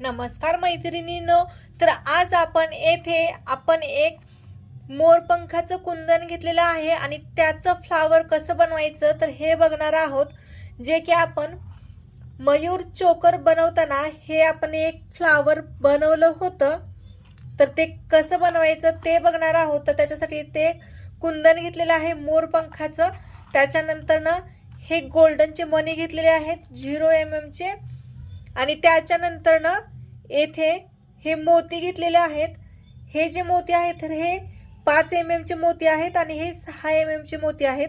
नमस्कार मैत्रिणींनो. तर आज आपण येथे आपण एक मोरपंखाचं कुंदन घेतलेलं आहे आणि त्याचं फ्लावर कसं बनवायचं तर हे बघणार आहोत. जे की आपण मयूर चोकर बनवताना हे आपण एक फ्लावर बनवलं होतं. तर ते कसं बनवायचं ते बघणार आहोत. तर त्याच्यासाठी ते कुंदन घेतलेलं आहे मोरपंखाचं. त्याच्यानंतर ना हे गोल्डनचे मणी घेतलेले आहेत. झिरो एम एमचे आणि त्याच्यानंतर ना येथे हे मोती घेतलेले आहेत. हे जे मोती आहेत तर हे पाच एम एमचे मोती आहेत आणि हे सहा एम एमचे मोती आहेत.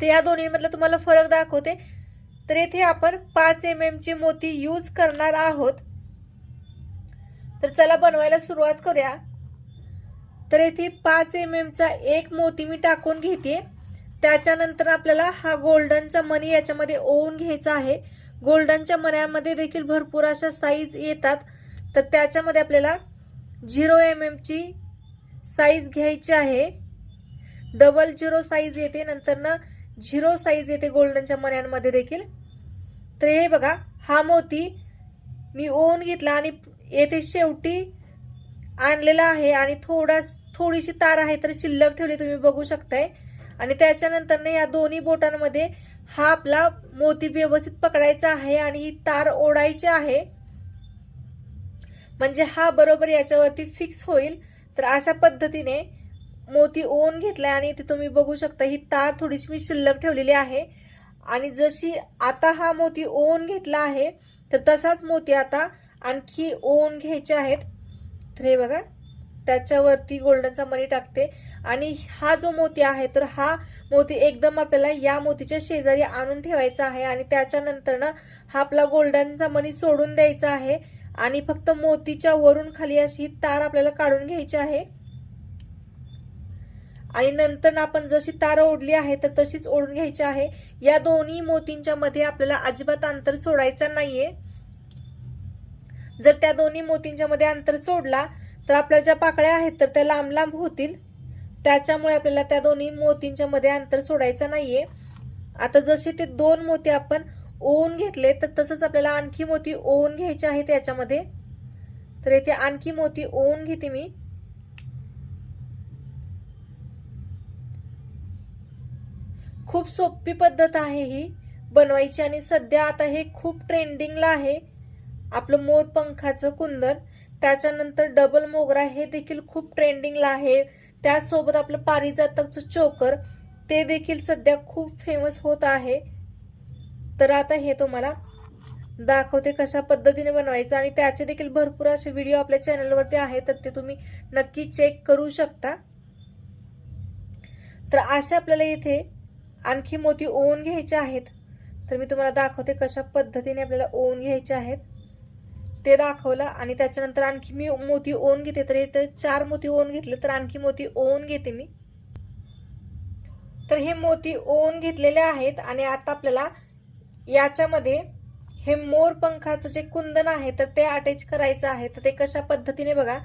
तर या दोन्हीमधला तुम्हाला फरक दाखवते. तर येथे आपण पाच एम एमचे मोती यूज करणार आहोत. तर चला बनवायला सुरुवात करूया. तर येथे पाच एम एमचा एक मोती मी टाकून घेते. त्याच्यानंतर आपल्याला हा गोल्डनचा मनी याच्यामध्ये ओवून घ्यायचा आहे. गोल्डनच्या मऱ्यामध्ये देखील भरपूर अशा साईज येतात. तर त्याच्यामध्ये आपल्याला झिरो एम एमची साईज घ्यायची आहे. डबल झिरो साईज येते. नंतर ना झिरो साईज येते गोल्डनच्या मण्यांमध्ये देखील. तर हे बघा हा मोती मी ओन घेतला आणि येथे शेवटी आणलेला आहे आणि थोडा थोडीशी तार आहे तर शिल्लक ठेवली तुम्ही बघू शकताय. आणि त्याच्यानंतरनं या दोन्ही बोटांमध्ये हा आपला मोती व्यवस्थित पकडायचा आहे आणि ही तार ओढायची आहे. म्हणजे हा बरोबर याच्यावरती फिक्स होईल. तर अशा पद्धतीने मोती ओन घेतलाय आणि इथे तुम्ही बघू शकता ही तार थोडीशी मी शिल्लक ठेवलेली आहे. आणि जशी आता हा मोती ओन घेतला आहे तर तसाच मोती आता आणखी ओन घ्यायचे आहेत. तर हे बघा त्याच्यावरती गोल्डनचा मणी टाकते. आणि हा जो मोती आहे तर हा मोती एकदम आपल्याला या मोतीच्या शेजारी आणून ठेवायचा आहे. आणि त्याच्यानंतर ना हा आपला गोल्डनचा मणी सोडून द्यायचा आहे. आणि फक्त मोतीच्या वरून खाली अशी तार आपल्याला काढून घ्यायची आहे. आणि नंतर ना आपण जशी तार ओढली आहे तर तशीच ओढून घ्यायची आहे. या दोन्ही मोतींच्या मध्ये आपल्याला अजिबात अंतर सोडायचं नाहीये. जर त्या दोन्ही मोतींच्या मध्ये अंतर सोडला तर आपल्या ज्या पाकळ्या आहेत तर त्या लांब लांब होतील. त्याच्यामुळे आपल्याला त्या दोन्ही मोतींच्या मध्ये अंतर सोडायचं नाहीये. आता जसे ते दोन मोती आपण ओवून घेतले तर तसंच आपल्याला आणखी मोती ओवून घ्यायचे आहेत याच्यामध्ये. तर येथे आणखी मोती ओवून घेते मी. खूप सोपी पद्धत आहे ही बनवायची आणि सध्या आता हे खूप ट्रेंडिंगला आहे. आपलं मोर पंखाचं कुंदन. त्याच्यानंतर डबल मोगरा हे देखील खूप ट्रेंडिंगला आहे. त्यासोबत आपलं पारिजातकचं चोकर ते देखील सध्या खूप फेमस होत आहे. तर आता हे तुम्हाला दाखवते कशा पद्धतीने बनवायचं आणि त्याचे देखील भरपूर असे व्हिडिओ आपल्या चॅनलवरती आहेत तर ते तुम्ही नक्की चेक करू शकता. तर असे आपल्याला इथे आणखी मोती ओवून घ्यायचे आहेत. तर मी तुम्हाला दाखवते कशा पद्धतीने आपल्याला ओवून घ्यायचे आहेत. ते दाखवलं आणि त्याच्यानंतर आणखी मी मोती ओन घेते. तर इथे चार मोती ओन घेतले तर आणखी मोती ओन घेते मी. तर हे मोती ओन घेतलेले आहेत आणि आता आपल्याला याच्यामध्ये हे मोर पंखाचं जे कुंदन आहे तर ते अटॅच करायचं आहे. तर ते कशा पद्धतीने बघा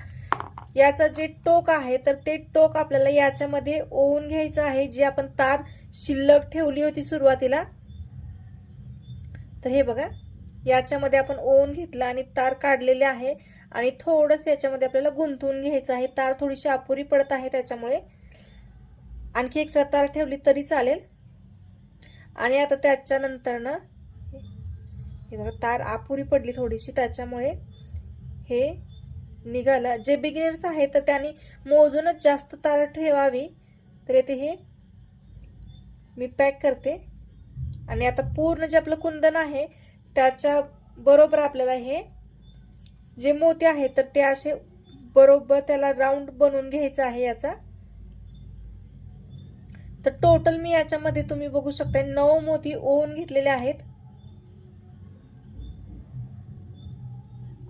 याचं जे टोक आहे तर ते टोक आपल्याला याच्यामध्ये ओवून घ्यायचं आहे. जी आपण तार शिल्लक ठेवली होती सुरुवातीला. तर हे बघा याच्यामध्ये आपण ओवून घेतलं आणि तार काढलेले आहे. आणि थोडंसं याच्यामध्ये आपल्याला गुंतवून घ्यायचं आहे. तार थोडीशी अपुरी पडत आहे त्याच्यामुळे. आणखी एक्स्ट्रा तार ठेवली तरी चालेल. आणि आता त्याच्यानंतर ना हे बघा तार अपुरी पडली थोडीशी त्याच्यामुळे हे निघालं. जे बिगिनर्स आहे तर त्यांनी मोजूनच जास्त तार ठेवावी. तर येथे हे मी पॅक करते. आणि आता पूर्ण जे आपलं कुंदन आहे त्याच्या बरोबर आपल्याला हे जे मोती आहेत तर ते असे बरोबर त्याला राऊंड बनवून घ्यायचं आहे याचा. तर टोटल मी याच्यामध्ये तुम्ही बघू शकता नऊ मोती ओवून घेतलेले आहेत.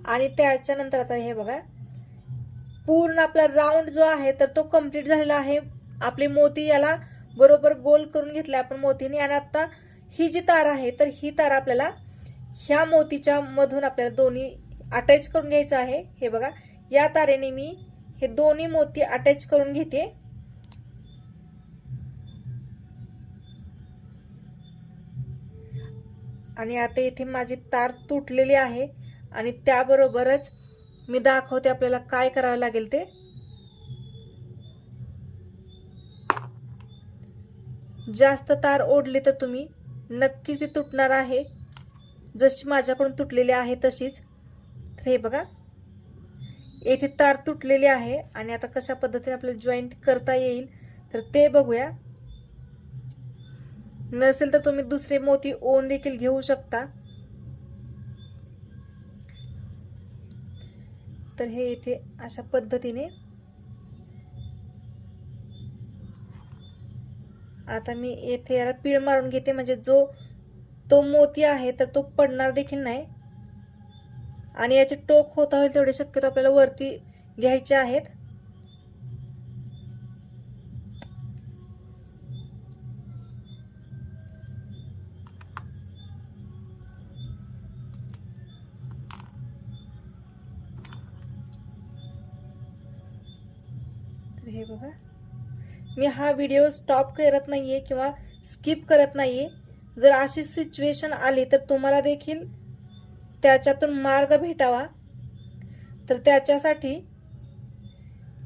आणि त्याच्यानंतर आता हे बघा पूर्ण आपला राऊंड जो आहे तर तो कंप्लीट झालेला आहे. आपले मोती याला बरोबर गोल करून घेतले आपण मोतीने. आणि आता ही जी तार आहे तर ही तार आपल्याला ह्या मोतीच्या मधून आपल्याला दोन्ही अटॅच करून घ्यायचं आहे. हे बघा या तारेने मी हे दोन्ही मोती अटॅच करून घेते. आणि आता इथे माझी तार तुटलेली आहे आणि त्याबरोबरच मी दाखवते आपल्याला काय करावं लागेल ते. जास्त तार ओढली तर तुम्ही नक्कीच ती तुटणार आहे. जशी माझ्याकडून तुटलेली आहे तशीच. तर हे बघा. येथे तार तुटलेली आहे आणि आता कशा पद्धतीने आपल्याला जॉईंट करता येईल तर ते बघूया. नसेल तर तुम्ही दुसरे मोती ओन देखील घेऊ शकता. तर हे इथे अशा पद्धतीने. आता मी येथे याला पीळ मारून घेते म्हणजे जो तो मोती आहे तर तो पडणार देखील नाही. आणि याचे टोक होता होईल तेवढे शक्यतो आपल्याला वरती घ्यायचे आहेत. हे बघा. मी हा व्हिडिओ स्टॉप करत नाही आहे किंवा स्किप करत नाही आहे जर अशी सिच्युएशन आली तर तुम्हाला देखील त्याच्यातून मार्ग भेटावा. तर त्याच्यासाठी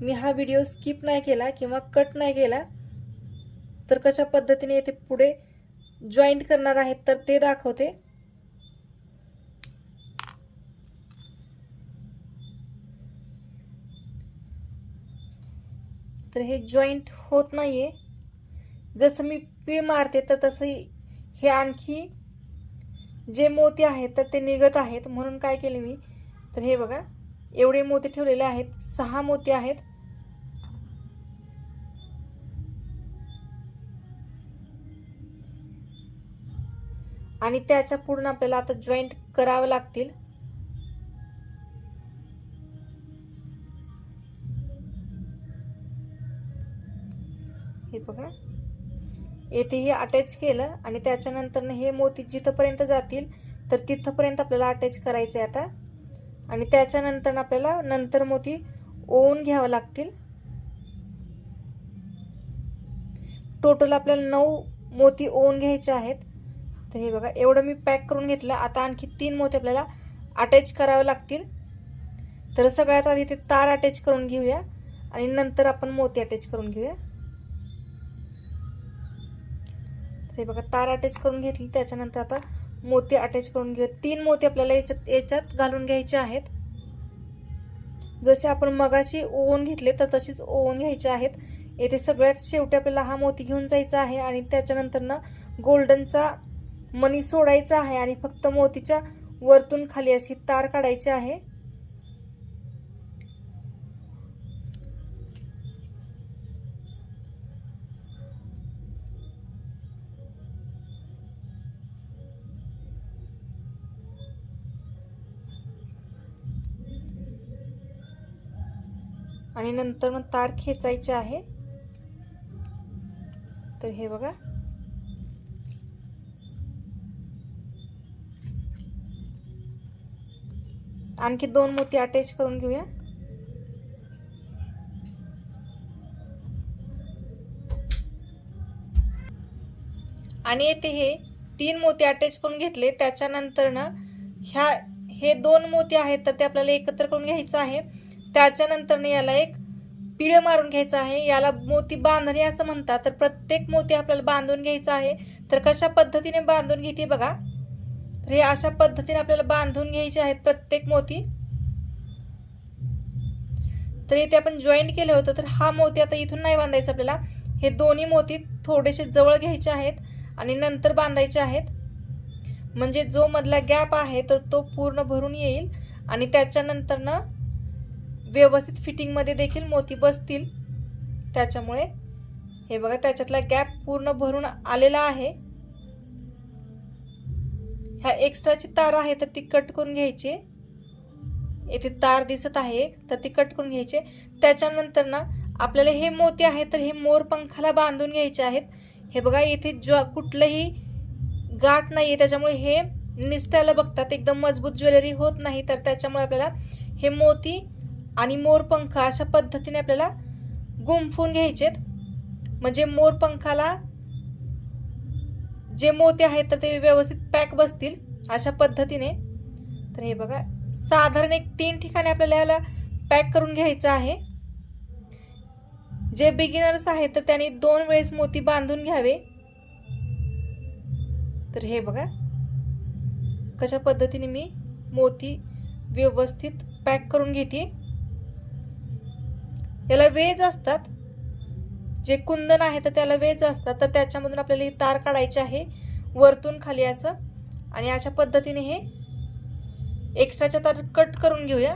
मी हा व्हिडिओ स्किप नाही केला किंवा कट नाही केला. तर कशा पद्धतीने येथे पुढे जॉईंट करणार आहेत तर ते दाखवते. तर हे जॉईंट होत नाही आहे जसं मी पीळ मारते तर तसंही हे आणखी जे मोती आहेत तर ते निघत आहेत. म्हणून काय केले मी? तर हे बघा एवढे मोती ठेवलेले आहेत. सहा मोती आहेत. आणि त्याच्या पूर्ण आपल्याला आता जॉईंट करावं लागतील. हे बघा. येथे हे अटॅच केलं आणि त्याच्यानंतरनं हे मोती जिथंपर्यंत जातील तर तिथंपर्यंत आपल्याला अटॅच करायचं आहे आता. आणि त्याच्यानंतर आपल्याला नंतर मोती ओवून घ्यावं लागतील. टोटल आपल्याला नऊ मोती ओवून घ्यायचे आहेत. तर हे बघा एवढं मी पॅक करून घेतलं. आता आणखी तीन मोती आपल्याला अटॅच करावे लागतील. तर सगळ्यात आधी ते तार अटॅच करून घेऊया. आणि नंतर आपण मोती अटॅच करून घेऊया. हे बघा तार अटॅच करून घेतली. त्याच्यानंतर आता मोती अटॅच करून घेऊ तीन मोती आपल्याला याच्यात याच्यात घालून घ्यायचे आहेत. जसे आपण मगाशी ओवून घेतले तर तशीच ओवून घ्यायचे आहेत. येथे सगळ्यात शेवटी आपल्याला हा मोती घेऊन जायचा आहे आणि त्याच्यानंतर ना गोल्डनचा मनी सोडायचा आहे आणि फक्त मोतीच्या वरतून खाली अशी तार काढायची आहे. आणि नंतर मग तार खेचायचे आहे. तर हे बघा. आणखी दोन मोती अटॅच करून घेऊया. आणि येथे हे तीन मोती अटॅच करून घेतले. त्याच्यानंतर ना ह्या हे दोन मोती आहेत तर ते आपल्याला एकत्र करून घ्यायचं आहे. त्याच्यानंतर याला एक पिळे मारून घ्यायचं आहे. याला मोती बांधणे असं म्हणतात. तर प्रत्येक मोती आपल्याला बांधून घ्यायचा आहे. तर कशा पद्धतीने बांधून घेते बघा. तर हे अशा पद्धतीने आपल्याला बांधून घ्यायचे आहेत प्रत्येक मोती. तर इथे आपण जॉईंट केलं होतं. तर हा मोती आता इथून नाही बांधायचा आपल्याला. हे दोन्ही मोती थोडेसे जवळ घ्यायचे आहेत आणि नंतर बांधायचे आहेत. म्हणजे जो मधला गॅप आहे तर तो पूर्ण भरून येईल. आणि त्याच्यानंतर ना व्यवस्थित फिटिंगमध्ये देखील मोती बसतील. त्याच्यामुळे हे बघा त्याच्यातला गॅप पूर्ण भरून आलेला आहे. ह्या एक्स्ट्राची तार आहे तर ती कट करून घ्यायची. येथे तार दिसत आहे तर ती कट करून घ्यायचे. त्याच्यानंतर ना आपल्याला हे मोती आहे तर हे मोर पंखाला बांधून घ्यायचे आहेत. हे बघा येथे ज्व कुठलंही गाठ नाही आहे त्याच्यामुळे हे निसटायला बघतात. एकदम मजबूत ज्वेलरी होत नाही तर त्याच्यामुळे आपल्याला हे मोती आणि मोरपंख अशा पद्धतीने आपल्याला गुंफून घ्यायचेत. म्हणजे मोरपंखाला जे मोती आहेत तर ते व्यवस्थित पॅक बसतील अशा पद्धतीने. तर हे बघा साधारण एक तीन ठिकाणी आपल्याला याला पॅक करून घ्यायचं आहे. जे बिगिनर्स आहेत तर त्यांनी दोन वेळेस मोती बांधून घ्यावे. तर हे बघा कशा पद्धतीने मी मोती व्यवस्थित पॅक करून घेते. याला वेज असतात. जे कुंदन आहे तर त्याला वेज असतात. तर त्याच्यामधून आपल्याला ही तार काढायची आहे. वरतून खाली असं आणि अशा पद्धतीने हे एक्स्ट्राच्या तार कट करून घेऊया.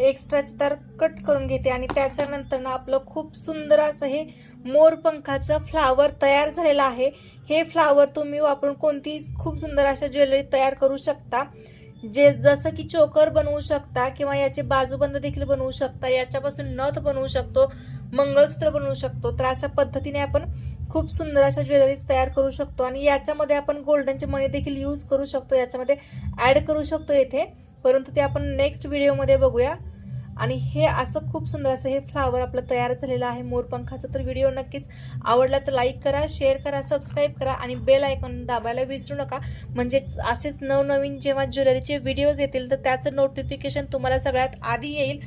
एक्स्ट्राचे तार कट करून घेते. आणि त्याच्यानंतर ना आपलं खूप सुंदर असं हे मोरपंखाचं फ्लावर तयार झालेलं आहे. हे फ्लावर तुम्ही वापरून कोणतीही खूप सुंदर अशा ज्वेलरी तयार करू शकता. जे जसं की चोकर बनवू शकता किंवा याचे बाजूबंद देखील बनवू शकता याच्यापासून नथ बनवू शकतो मंगळसूत्र बनवू शकतो तर अशा पद्धतीने आपण खूप सुंदर अशा ज्वेलरीज तयार करू शकतो. आणि याच्यामध्ये आपण गोल्डनचे मणी देखील यूज करू शकतो याच्यामध्ये ॲड करू शकतो येथे. परंतु ते आपण नेक्स्ट व्हिडिओमध्ये बघूया. आणि हे असं खूप सुंदर असं हे फ्लावर आपलं तयार झालेलं आहे. मोरपंखाचं तर व्हिडिओ नक्कीच आवडला तर लाईक करा शेअर करा सबस्क्राईब करा आणि बेल आयकॉन दाबायला विसरू नका. म्हणजेच असेच नवनवीन जेव्हा ज्वेलरीचे व्हिडिओज येतील तर त्याचं नोटिफिकेशन तुम्हाला सगळ्यात आधी येईल.